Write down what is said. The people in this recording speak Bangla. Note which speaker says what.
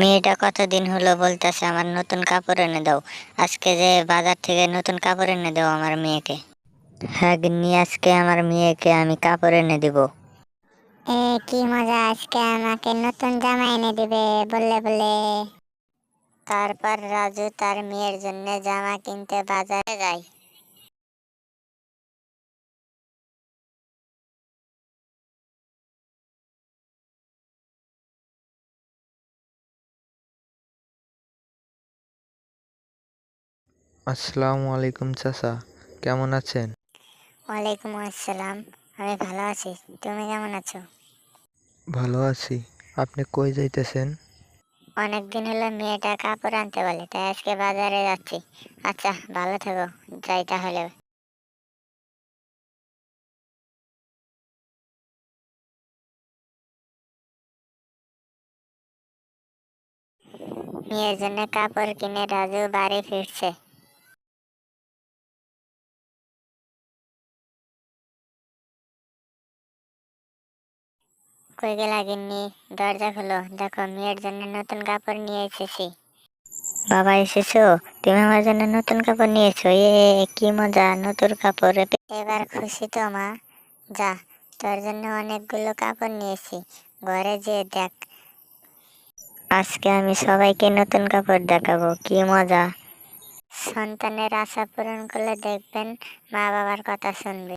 Speaker 1: মেয়েটা কতদিন হলো বলতেছে আমার নতুন কাপড় এনে দাও। আজকে যে বাজার থেকে নতুন কাপড় এনে দাও আমার মেয়েকে। হ্যাঁ গিন্নি আজকে আমার মেয়েকে আমি কাপড় এনে দিব।
Speaker 2: এ কি মজা আজকে আমাকে নতুন জামা এনে দিবে বললে বলে
Speaker 1: তারপর রাজু তার মেয়ের জন্য জামা কিনতে বাজারে যায়।
Speaker 3: আসসালামু আলাইকুম চাচা কেমন আছেন?
Speaker 1: ওয়ালাইকুম আসসালাম আমি ভালো আছি তুমি কেমন আছো?
Speaker 3: ভালো আছি আপনি কই যাইতেছেন?
Speaker 1: অনেক দিন হলো মেয়েটা কাপড় আনতে বলে তাই আজকে বাজারে যাচ্ছি। আচ্ছা ভালো থেকো যাই তাহলে। মেয়ের জন্য কাপড় কিনে রাজু বাড়ি ফিরছে। কই গেলা দরজা খুলো। দেখো, মেয়ের জন্য নতুন কাপড় নিয়ে এসেছি। বাবা, এসেছ? তুমি আমার জন্য নতুন কাপড় নিয়েছো? এ কি মজা, নতুন কাপড়। এবার খুশি তো, মা। যা, তোর জন্য অনেকগুলো কাপড় নিয়েছি। ঘরে যেয়ে দেখ। আজকে আমি সবাইকে নতুন কাপড় দেখাবো। কি মজা। সন্তানের আশা পূরণ করলে দেখবেন মা বাবার কথা শুনবে।